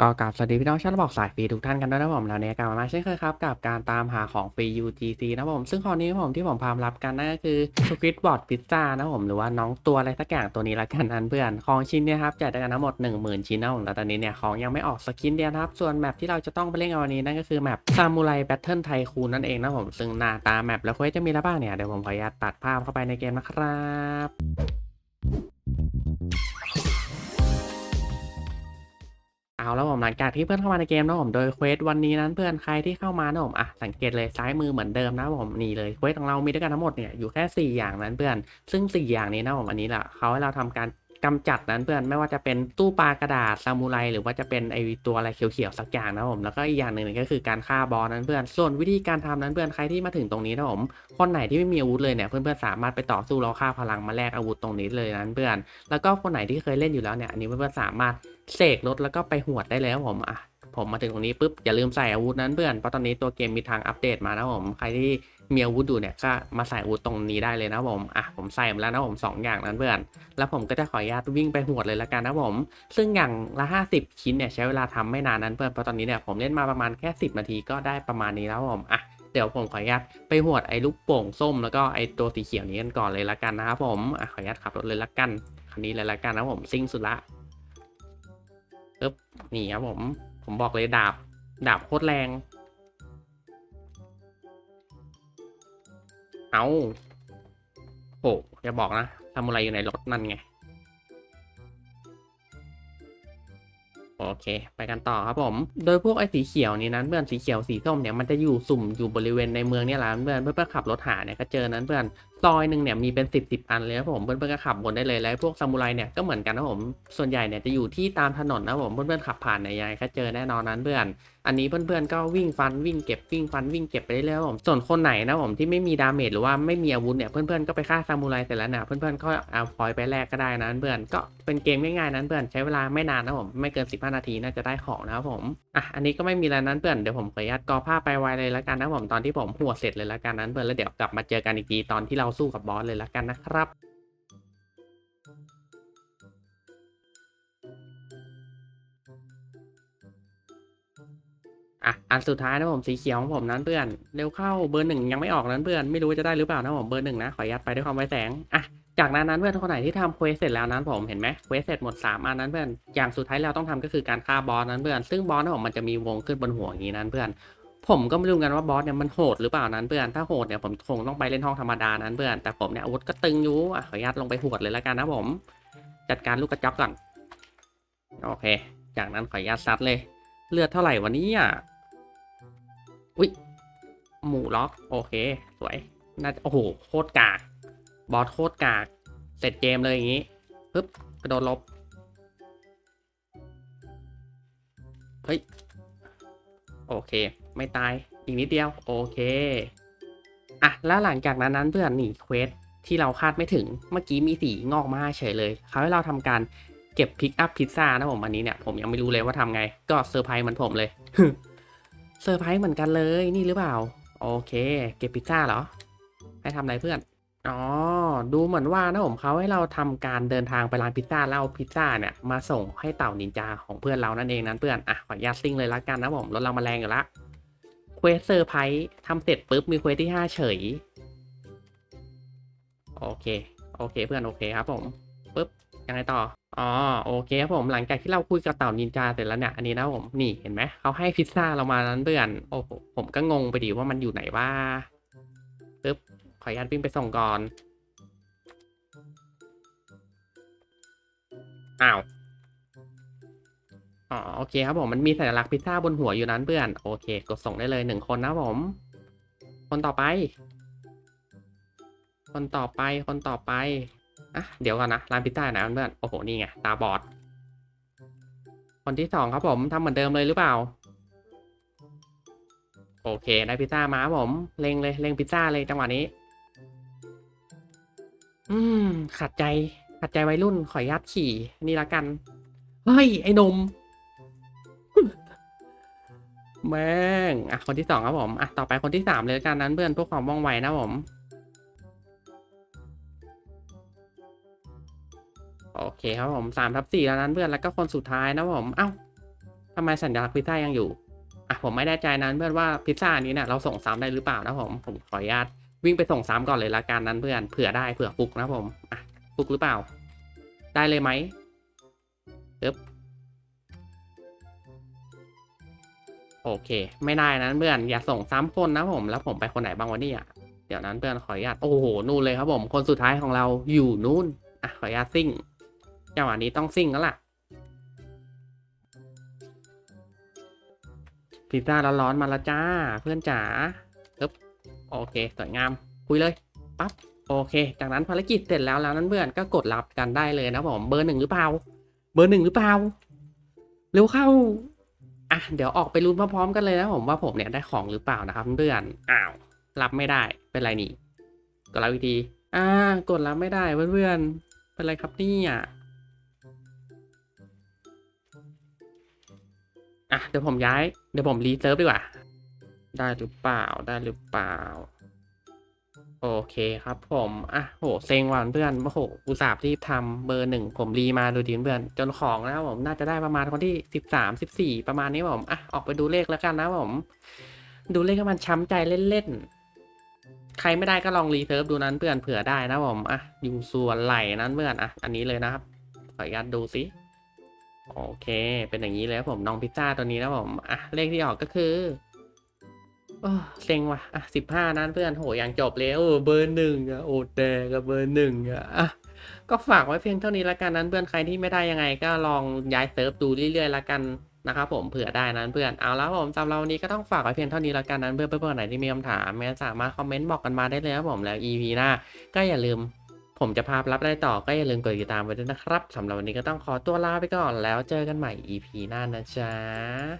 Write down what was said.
ก็กราบสวัสดีพี่น้องชาวบอกสายฟรีทุกท่านกันด้วยนะผมแล้วเนี่ยกลับมาเช่นเคยครับกับการตามหาของฟรี UGC นะผมซึ่งคราวนี้ผมที่ผมพามรับกันนั่นก็คือสควิตบอร์ดพิซซ่านะผมหรือว่าน้องตัวอะไรสักอย่างตัวนี้ละกันนันเพื่อนของชิ้นเนี่ยครับแจกได้กันทั้งหมด 10,000 ชิ้นนะผมแล้วตอนนี้เนี่ยของยังไม่ออกสกินเดียวครับส่วนแมปที่เราจะต้องไปเล่นกันวันนี้นั่นก็คือแมปซามูไรแบทเทิลไทคูนนั่นเองนะผมซึ่งหน้าตาแมปแล้วเควสจะมีอะไรบ้างเนี่ยเดี๋ยวผมขออนุญาตตัดภาพเข้าไปในเกมนะครับ เอาแล้วผมหลังจากที่เพื่อนเข้ามาในเกมนะผมโดยเควสวันนี้นั้นเพื่อนใครที่เข้ามานะผมอะสังเกตเลยซ้ายมือเหมือนเดิมนะผมนี่เลยเควสของเรามีด้วยกันทั้งหมดเนี่ยอยู่แค่ 4 อย่างนั้นเพื่อน ซึ่ง 4 อย่างนี้นะผมอันนี้แหละเขาให้เราทำการ กำจัดนั้นเพื่อนไม่ว่าจะเป็นตู้ปลากระดาษซามูไรหรือว่าจะเป็นไอตัวอะไรเขียวๆสักอย่างนะผมแล้วก็อีกอย่างหนึ่งก็คือการฆ่าบอสนั้นเพื่อนส่วนวิธีการทำนั้นเพื่อนใครที่มาถึงตรงนี้นะผมคนไหนที่ไม่มีอาวุธเลยเนี่ยเพื่อนๆสามารถไปต่อสู้แล้วฆ่าพลังมาแลกอาวุธตรงนี้เลยนั้นเพื่อนแล้วก็คนไหนที่เคยเล่นอยู่แล้วเนี่ยอันนี้เพื่อนๆสามารถเสกรถแล้วก็ไปหวดได้เลยครับผมอะผมมาถึงตรงนี้ปุ๊บอย่าลืมใส่อาวุธนั้นเพื่อนเพราะตอนนี้ตัวเกมมีทางอัปเดตมานะผมใครที่ มีอาวุธอยู่เนี่ยก็มาใส่อาวุธตรงนี้ได้เลยนะผมอะผมใส่มาแล้วนะผมสองอย่างนั้นเพื่อนแล้วผมก็จะขออนุญาตวิ่งไปหวดเลยละกันนะผม ซึ่งอย่างละ 50 ชิ้นเนี่ยใช้เวลาทำไม่นานนั้นเพื่อนเพราะตอนนี้เนี่ยผมเล่นมาประมาณแค่ 10 นาทีก็ได้ประมาณนี้แล้วผมอะเดี๋ยวผมขออนุญาตไปหวดไอ้ลูกโป่งส้มแล้วก็ไอ้ตัวสีเขียวนี้กันก่อนเลยละกันนะครับผมอะขออนุญาตขับรถเลยละกันคันนี้เลยละกันนะผมซิ่งสุดละปึ๊บนี่ครับผมผมบอกเลยดาบดาบโคตรแรง เอาโอ้อย่าบอกนะทำอะไรอยู่ในรถนั่นไง โอเค ไปกันต่อครับผม โดยพวกไอ้สีเขียวนี่นั้นเพื่อนสีเขียวสีส้มเนี่ยมันจะอยู่สุ่มอยู่บริเวณในเมืองเนี่ยแหละเพื่อนเพื่อนขับรถหาเนี่ยก็เจอนั้นเพื่อนซอยหนึ่งเนี่ยมีเป็นสิบสิบอันเลยครับผมเพื่อนๆก็ขับบนได้เลยแล้วพวกซามูไรเนี่ยก็เหมือนกันนะผมส่วนใหญ่เนี่ยจะอยู่ที่ตามถนนนะผมเพื่อนๆขับผ่านเนี่ยก็เจอแน่นอนนั้นเพื่อนอันนี้เพื่อนๆก็วิ่งฟันวิ่งเก็บวิ่งฟันวิ่งเก็บไปเรื่อยๆผมส่วนคนไหนนะผมที่ไม่มีดาเมจหรือว่าไม่มีอาวุธเนี่ยเพื่อนๆก็ไปฆ่าซามูไรเสร็จแล้วเนี่ยเพื่อนๆก็เอาพอยไปแลกก็ได้นะเพื่อนก็เป็นเกมง่ายๆนั้นเพื่อนใช้เวลาไม่นานนะผมไม่เกิน 15 นาทีน่าจะได้ของนะครับผม อะ อันนี้ก็ไม่มีอะไรนั้นเพื่อน เดี๋ยวผมขออนุญาตกอภาพไปไวเลยละกันนะผมตอนที่ผมหัวเสร็จเลยละกันนั้นเพื่อนแล้วเดี๋ยวกลับมาเจอกันอีกทีตอนที่เราสู้กับบอสเลยละกันนะครับอะอันสุดท้ายนะผมสีเขียวของผมนั้นเพื่อนเร็วเข้าเบอร์หนึ่งยังไม่ออกนั้นเพื่อนไม่รู้ว่าจะได้หรือเปล่านะผมเบอร์หนึ่งนะขออนุญาตไปด้วยความไวแสงอะ จากนั้นนั้นเพื่อนคนไหนที่ทำเควสเสร็จแล้วนั้นผมเห็นไหมเควสเสร็จหมดสามอันนั้นเพื่อนอย่างสุดท้ายเราต้องทำก็คือการฆ่าบอสนั้นเพื่อนซึ่งบอสนะผมมันจะมีวงขึ้นบนหัวอย่างนี้นั้นเพื่อน ผมก็ไม่รู้กันว่าบอสเนี่ยมันโหดหรือเปล่านั้นเพื่อนถ้าโหดเนี่ยผมคงต้องไปเล่นห้องธรรมดานั้นเพื่อนแต่ผมเนี่ยอาวุธก็ตึงอยู่อะขออนุญาตลงไปหวดเลยแล้วกันนะผม จัดการลูกกระจอกก่อนโอเค จากนั้นขออนุญาตซัดเลย เลือดเท่าไหร่วันนี้อะอุ้ยหมูล็อกโอเค สวยน่าจะโอ้โหโคตรกาก บอสโคตรกาก เสร็จเกมเลยอย่างนี้ปึ๊บกระโดดลบ เฮ้ย โอเค ไม่ตาย อีกนิดเดียว โอเค อะ แล้วหลังจากนั้นนั้นเพื่อนหนีเควสที่เราคาดไม่ถึง เมื่อกี้มีสีงอกมาเฉยเลย เขาให้เราทำการเก็บพิกอัพพิซซ่านะผมอันนี้เนี่ย ผมยังไม่รู้เลยว่าทำไง ก็เซอร์ไพรส์เหมือนผมเลยเซอร์ไพรส์เหมือนกันเลยนี่หรือเปล่า โอเค เก็บพิซซ่าเหรอ ให้ทำอะไรเพื่อน อ๋อ ดูเหมือนว่านะผมเขาให้เราทำการเดินทางไปร้านพิซซ่าแล้วเอาพิซซ่าเนี่ยมาส่งให้เต่านินจาของเพื่อนเรานั่นเองนั้นเพื่อน อะขออนุญาตซิ่งเลยละกันนะผมรถเรามาแรงอยู่ละเควสเซอร์ไพรส์ทำเสร็จปุ๊บมีเควสที่5เฉย โอเค โอเคเพื่อนโอเคครับผมปุ๊บยังไงต่อ อ๋อโอเคครับผมหลังจากที่เราคุยกับเต่านินจาเสร็จแล้วเนี่ยอันนี้นะผมนี่เห็นไหมเขาให้พิซซ่าเรามานั้นเพื่อนโอ้โหผมก็งงไปดิว่ามันอยู่ไหนว่าปึ๊บ ขออนุญาตวิ่งไปส่งก่อน อ้าว อ๋อ โอเคครับผม มันมีสัญลักษณ์พิซซ่าบนหัวอยู่นั้นเพื่อน โอเค กดส่งได้เลยหนึ่งคนนะผม คนต่อไป คนต่อไป คนต่อไป อะ เดี๋ยวก่อนนะ ร้านพิซซ่าไหนเพื่อน โอ้โห นี่ไง ตาบอด คนที่สองครับผมทำเหมือนเดิมเลยหรือเปล่าโอเค ได้พิซซ่ามาผม เล็งเลย เล็งพิซซ่าเลยจังหวะนี้ อืมขัดใจขัดใจวัยรุ่นขออนุญาตขี่นี่ละกันเฮ้ยไอ้นมแม่งอะคนที่สองครับผมอะต่อไปคนที่สามเลยละกันนั้นเพื่อนพื่อความว่องไวนะผมโอเคครับผมสามทับสี่แล้วนั้นเพื่อนแล้วก็คนสุดท้ายนะผมเอ้าทำไมสัญลักษณ์พิซซ่ายังอยู่อะผมไม่แน่ใจนะเพื่อนว่าพิซซ่านนี้เนี่ยเราส่งซ้ำได้หรือเปล่านะผมผมขออนุญาต วิ่งไปส่งซ้ำก่อนเลยละกันนั้นเพื่อนเผื่อได้เผื่อฟุกนะผมอะฟุกหรือเปล่า ได้เลยไหมปึ๊บโอเค ไม่ได้นะเพื่อนอย่าส่งซ้ำคนนะผม แล้วผมไปคนไหนบ้างวะเนี่ยเดี๋ยวนั้นเพื่อนขออนุญาตโอ้โหนู่นเลยครับผม คนสุดท้ายของเราอยู่นู่นอะขออนุญาตซิ่งจังหวะนี้ต้องซิ่งแล้วล่ะพิซซ่าร้อนๆมาล้วจ้า เพื่อนจ๋า โอเคสวยงามคุยเลยปั๊บโอเค จากนั้นภารกิจเสร็จแล้วแล้วนั้นเพื่อนก็กดรับกันได้เลยนะผมเบอร์หนึ่งหรือเปล่า เบอร์หนึ่งหรือเปล่าเร็วเข้าอะเดี๋ยวออกไปลุ้นพร้อมๆกันเลยนะผมว่าผมเนี่ยได้ของหรือเปล่านะครับเพื่อนอ้าวรับไม่ได้เป็นไรนี่กดรับวิธีอ่ากดรับไม่ได้เพื่อนๆเป็นไรครับเนี่ยอะเดี๋ยวผมย้ายเดี๋ยวผมรีเซิร์ฟดีกว่า ได้หรือเปล่าได้หรือเปล่า โอเคครับผมอะโหเซ็งว่ะเพื่อนโอ้โหอุตส่าห์รีบทำเบอร์หนึ่งผมรีมาดูดีเพื่อน จนของแล้วผมน่าจะได้ประมาณคนที่สิบสามสิบสี่ประมาณนี้ผมอะออกไปดูเลขแล้วกันนะผม ดูเลขให้มันช้ำใจเล่นๆใครไม่ได้ก็ลองรีเซิร์ฟดูนั้นเพื่อนเผื่อได้นะผมอะอยู่ส่วนไหลนั้นเพื่อนอะอันนี้เลยนะครับขออนุญาตดูสิโอเค เป็นอย่างนี้เลยครับผมน้องพิซซ่าตัวนี้นะผมอะเลขที่ออกก็คือ โอ้เซ็งว่ะ อะสิบห้านั้นเพื่อนโหอย่างจบเลยโอ้เบอร์หนึ่งอะโอ้แดกับเบอร์หนึ่งอะอะก็ฝากไว้เพียงเท่านี้ละกันนั้นเพื่อนใครที่ไม่ได้ยังไงก็ลองย้ายเซิร์ฟดูเรื่อยๆละกันนะครับผมเผื่อได้นั้นเพื่อนเอาแล้วผมสำหรับวันนี้ก็ต้องฝากไว้เพียงเท่านี้ละกันนั้นเพื่อนเพื่อนๆไหนที่มีคำถามแม้สามารถคอมเมนต์บอกกันมาได้เลยครับผมแล้ว EP หน้าก็อย่าลืม ผมจะพาไปรับได้ต่อก็อย่าลืมกดติดตามไว้ด้วยนะครับสำหรับวันนี้ก็ต้องขอตัวลาไปก่อนแล้วเจอกันใหม่ EP หน้านะจ๊ะ